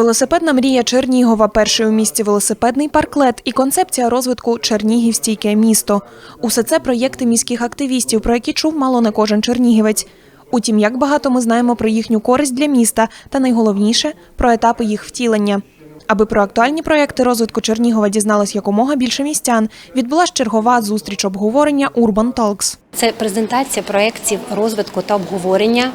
Велосипедна мрія Чернігова, перший у місті велосипедний парклет і концепція розвитку Чернігів стійке місто. Усе це проєкти міських активістів, про які чув мало не кожен чернігівець. Утім, як багато ми знаємо про їхню користь для міста, та найголовніше про етапи їх втілення. Аби про актуальні проєкти розвитку Чернігова дізналось якомога більше містян, відбулась чергова зустріч обговорення Urban Talks. Це презентація проєктів розвитку та обговорення,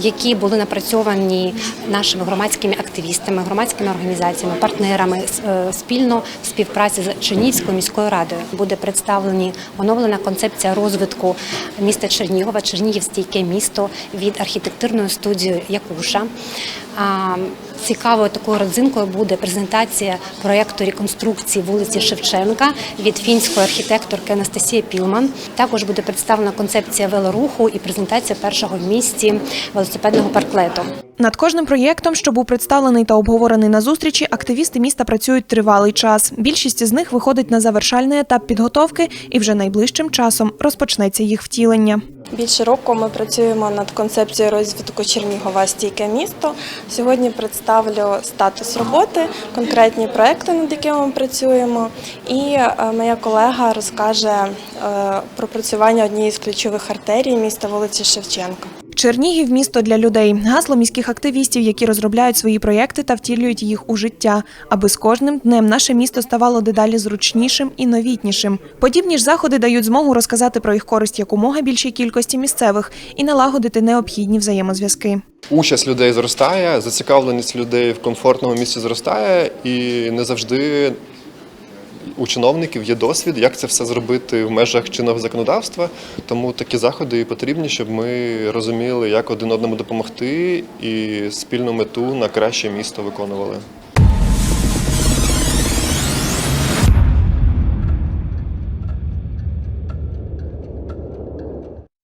які були напрацьовані нашими громадськими активістами, громадськими організаціями, партнерами е, спільно в співпраці з Чернігівською міською радою. Буде представлені оновлена концепція розвитку міста Чернігова, Чернігів стійке місто від архітектурної студії Якуша. Цікавою такою родзинкою буде презентація проєкту реконструкції вулиці Шевченка від фінської архітекторки Анастасії Пілман. Також буде представлена концепція велоруху і презентація першого в місті велосипедного парклету. Над кожним проєктом, що був представлений та обговорений на зустрічі, активісти міста працюють тривалий час. Більшість з них виходить на завершальний етап підготовки, і вже найближчим часом розпочнеться їх втілення. Більше року ми працюємо над концепцією розвитку Чернігова стійке місто. Сьогодні представлю статус роботи, конкретні проекти, над якими ми працюємо. І е, моя колега розкаже е, про працювання однієї з ключових артерій міста вулиці Шевченка. Чернігів місто для людей гасло міських активістів, які розробляють свої проєкти та втілюють їх у життя, аби з кожним днем наше місто ставало дедалі зручнішим і новітнішим. Подібні ж заходи дають змогу розказати про їх користь якомога більшій кількості місцевих і налагодити необхідні взаємозв'язки. Участь людей зростає, зацікавленість людей в комфортному місці зростає, і не завжди у чиновників є досвід, як це все зробити в межах чинного законодавства. Тому такі заходи і потрібні, щоб ми розуміли, як один одному допомогти, і спільну мету на краще місто виконували.